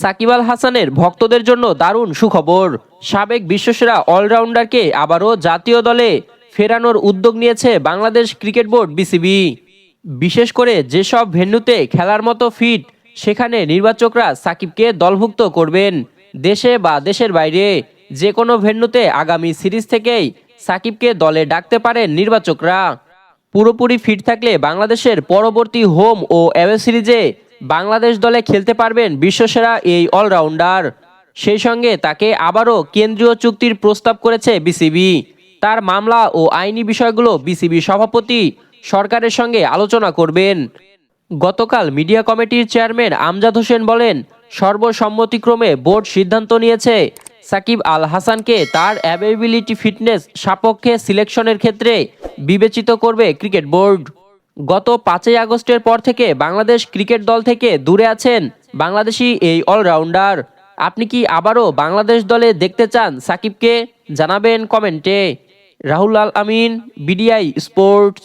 সাকিব আল হাসানের ভক্তদের জন্য দারুণ সুখবর। সাবেক বিশ্বসেরা অলরাউন্ডারকে আবারও জাতীয় দলে ফেরানোর উদ্যোগ নিয়েছে বাংলাদেশ ক্রিকেট বোর্ড বিসিবি। বিশেষ করে যেসব ভেন্যুতে খেলার মতো ফিট, সেখানে নির্বাচকরা সাকিবকে দলভুক্ত করবেন। দেশে বা দেশের বাইরে যে কোনো ভেন্যুতে আগামী সিরিজ থেকেই সাকিবকে দলে ডাকতে পারেন নির্বাচকরা। পুরোপুরি ফিট থাকলে বাংলাদেশের পরবর্তী হোম ও অ্যাওয়ে সিরিজে বাংলাদেশ দলে খেলতে পারবেন বিশ্বসেরা এই অলরাউন্ডার। সেই সঙ্গে তাকে আবারও কেন্দ্রীয় চুক্তির প্রস্তাব করেছে বিসিবি। তার মামলা ও আইনি বিষয়গুলো বিসিবি সভাপতি সরকারের সঙ্গে আলোচনা করবেন। গতকাল মিডিয়া কমিটির চেয়ারম্যান আমজাদ হোসেন বলেন, সর্বসম্মতিক্রমে বোর্ড সিদ্ধান্ত নিয়েছে সাকিব আল হাসানকে তার অ্যাভেবিলিটি ফিটনেস সাপক্ষে সিলেকশনের ক্ষেত্রে বিবেচিত করবে ক্রিকেট বোর্ড। গত পাঁচই আগস্টের পর থেকে বাংলাদেশ ক্রিকেট দল থেকে দূরে আছেন বাংলাদেশি এই অলরাউন্ডার। আপনি কি আবারও বাংলাদেশ দলে দেখতে চান? সাকিবকে জানাবেন কমেন্টে। Rahul Al Amin, BDI sports.